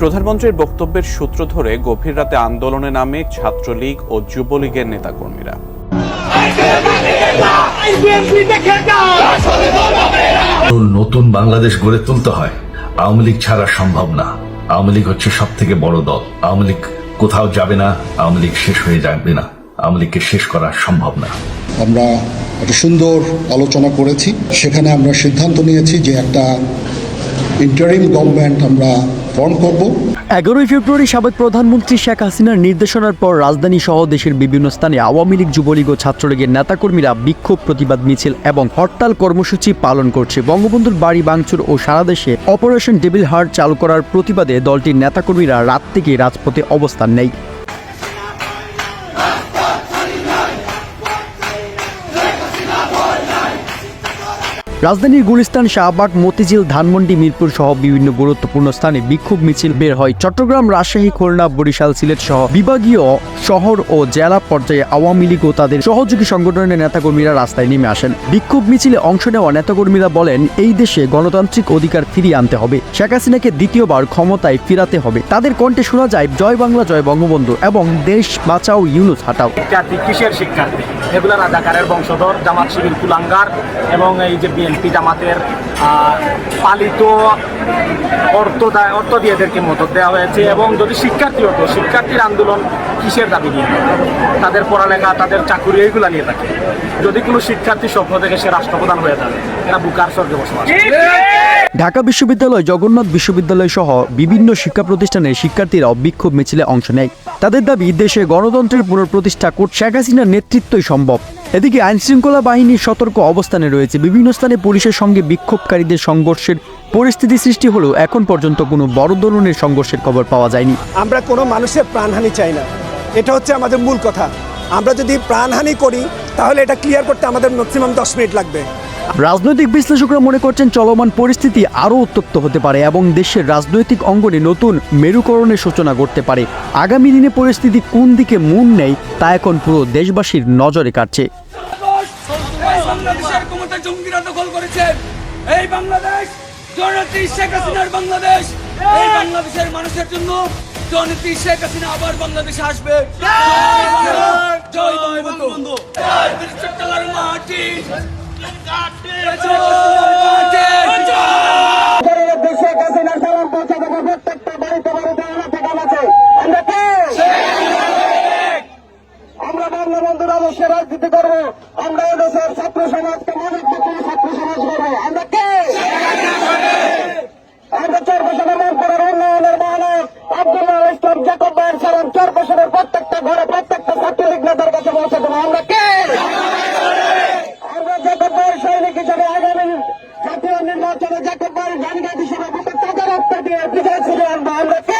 প্রধানমন্ত্রীর বক্তব্যের সূত্র ধরে গভীর রাতে আন্দোলনে নামে ছাত্রলীগ ও যুবলীগের নেতাকর্মীরা। নতুন বাংলাদেশ গড়ে তুলতে হয় আওয়ামী লীগ ছাড়া সম্ভব না। আওয়ামী লীগ হচ্ছে সব থেকে বড় দল। আওয়ামী লীগ কোথাও যাবে না আওয়ামী লীগ শেষ হয়ে যাবে না। আওয়ামী লীগকে শেষ করা সম্ভব না। আমরা একটা সুন্দর আলোচনা করেছি। সেখানে আমরা সিদ্ধান্ত নিয়েছি যে একটা ইন্টারিম গভর্নমেন্ট আমরা ফর্ম করব। এগারোই ফেব্রুয়ারি সাবেক প্রধানমন্ত্রী শেখ হাসিনার নির্দেশনার পর রাজধানী সহ দেশের বিভিন্ন স্থানে আওয়ামী লীগ, যুবলীগ ও ছাত্রলীগের নেতাকর্মীরা বিক্ষোভ, প্রতিবাদ, মিছিল এবং হরতাল কর্মসূচি পালন করছে। বঙ্গবন্ধুর বাড়ি বাংচুর ও সারা দেশে অপারেশন ডেবিল হার্ট চালু করার প্রতিবাদে দলটির নেতাকর্মীরা রাত থেকে রাজপথে অবস্থান নেয়। রাজধানীর গুলিস্তান, শাহবাগ, মতিঝিল, ধানমন্ডি, মিরপুর সহ বিভিন্ন গুরুত্বপূর্ণ স্থানে বিক্ষোভ মিছিল বের হয়। চট্টগ্রাম, রাজশাহী, খুলনা, বরিশাল, সিলেট সহ বিভাগীয় শহর ও জেলা পর্যায়ে আওয়ামী লীগ ও তাদের সহযোগী সংগঠনের নেতাকর্মীরা রাস্তায় নেমে আসেন। বিক্ষোভ মিছিলে অংশ নেওয়া নেতাকর্মীরা বলেন, এই দেশে গণতান্ত্রিক অধিকার ফিরিয়ে আনতে হবে। শেখ হাসিনাকে দ্বিতীয়বার ক্ষমতায় ফিরাতে হবে। তাদের কণ্ঠে শোনা যায়, জয় বাংলা, জয় বঙ্গবন্ধু এবং দেশ বাঁচাও, ইউনুস হাটাও শিক্ষার্থী রাজাকারের বংশধর, জামাত শিবির, কুলাঙ্গার এবং এই যে বিএনপি জামাতের পালিত অর্থ অর্থ দিয়ে এদেরকে মদত দেওয়া হয়েছে এবং যদি শিক্ষার্থী হতো, শিক্ষার্থীর আন্দোলন কিসের দাবি নিয়ে? তাদের পড়ালেখা, তাদের চাকুরি, এইগুলো নিয়ে থাকে। যদি কোনো শিক্ষার্থী স্বপ্ন থেকে সে রাষ্ট্রপ্রধান হয়ে যাবে এরা বুকার স্বর্গে বসবাস ঢাকা বিশ্ববিদ্যালয়, জগন্নাথ বিশ্ববিদ্যালয় সহ বিভিন্ন শিক্ষা প্রতিষ্ঠানের শিক্ষার্থীরাও বিক্ষোভ মিছিলে অংশ নেয়। তাদের দাবি, দেশে গণতন্ত্রের পুনঃপ্রতিষ্ঠা করতে শেখ হাসিনার নেতৃত্বই সম্ভব। এদিকে আইনশৃঙ্খলা বাহিনীর সতর্ক অবস্থানে রয়েছে বিভিন্ন স্থানে পুলিশের সঙ্গে বিক্ষোভকারীদের সংঘর্ষের পরিস্থিতি সৃষ্টি হলেও এখন পর্যন্ত কোনো বড় ধরনের সংঘর্ষের খবর পাওয়া যায়নি। আমরা কোনো মানুষের প্রাণহানি চাই না। এটা হচ্ছে আমাদের মূল কথা। আমরা যদি প্রাণহানি করি, তাহলে এটা ক্লিয়ার করতে আমাদের ম্যাক্সিমাম দশ মিনিট লাগবে। রাজনৈতিক বিশ্লেষকরা মনে করছেন চলমান পরিস্থিতি আরও উত্তপ্ত হতে পারে এবং দেশের রাজনৈতিক অঙ্গনে নতুন মেরুকরণের সূচনা করতে পারে। আগামী দিনে পরিস্থিতি কোন দিকে মুন নেই তা এখন পুরো দেশবাসীর নজরে কাটছে বাংলাদেশ মানুষের জন্য আবার বাংলাদেশে আসবে। রাজনীতি করব আমরা এদেশের ছাত্র সমাজকে মানব মুখী ছাত্র সমাজ করব আমরা কে? আমরা চার বছরের মনপুরের উন্নয়নের মানব আব্দুল্লাহ ইসলাম জাকব ভাইয়ের সালাম চার বছরের প্রত্যেকটা ঘরে প্রত্যেকটা ছাত্রলীগ নেতার কাছে পৌঁছে দেবো আমরা কে? আমরা জাকব ভাইয়ের সৈনিক হিসেবে আগামী জাতীয় নির্বাচনে জাকব ভাইয়ের গানগাট হিসেবে তাজা রক্ত দিয়ে বিজয় ছিনিয়ে আনব আমরা কে?